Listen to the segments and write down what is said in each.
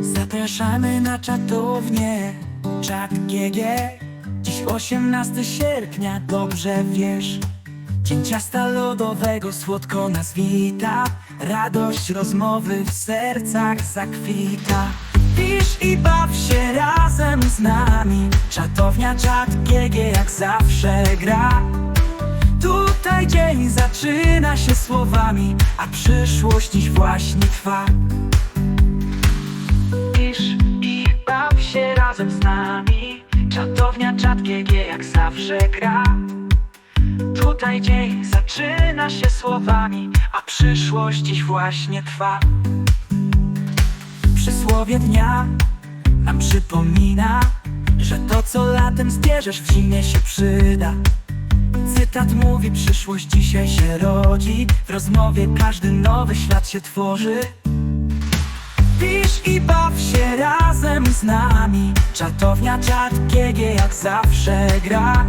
Zapraszamy na czatownię Czat GG Dziś 18 sierpnia, dobrze wiesz. Dzień ciasta lodowego słodko nas wita. Radość rozmowy w sercach zakwita. Pisz i baw się razem z nami. Czatownia czat GG jak zawsze gra zaczyna się słowami A przyszłość dziś właśnie trwa. Pisz i baw się razem z nami Czatownia czat GG jak zawsze gra. Tutaj dzień zaczyna się słowami A przyszłość dziś właśnie trwa. Przysłowie dnia nam przypomina Że to co latem zbierzesz w zimie się przyda Cytat mówi przyszłość dzisiaj się rodzi. W rozmowie każdy nowy świat się tworzy. Pisz i baw się razem z nami. Czatownia czat GG jak zawsze gra.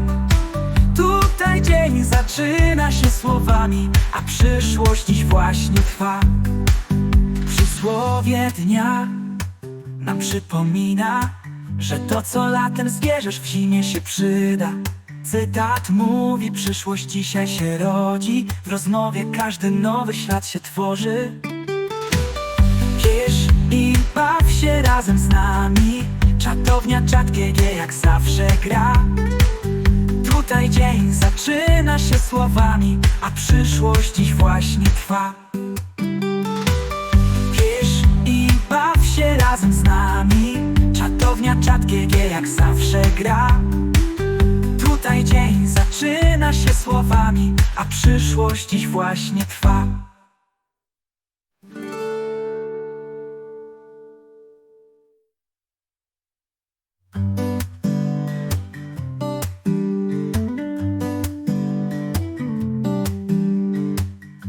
Tutaj dzień zaczyna się słowami A przyszłość dziś właśnie trwa. Przysłowie dnia nam przypomina Że to co latem zbierzesz w zimie się przyda Cytat mówi przyszłość dzisiaj się rodzi. W rozmowie każdy nowy świat się tworzy. Pisz i baw się razem z nami. Czatownia czat GG jak zawsze gra. Tutaj dzień zaczyna się słowami A przyszłość dziś właśnie trwa. Pisz i baw się razem z nami. Czatownia czat GG jak zawsze gra A przyszłość dziś właśnie trwa.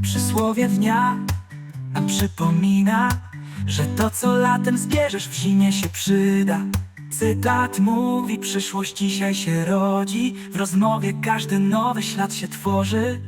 Przysłowie dnia nam przypomina Że to co latem zbierzesz w zimie się przyda Cytat mówi przyszłość dzisiaj się rodzi. W rozmowie każdy nowy świat się tworzy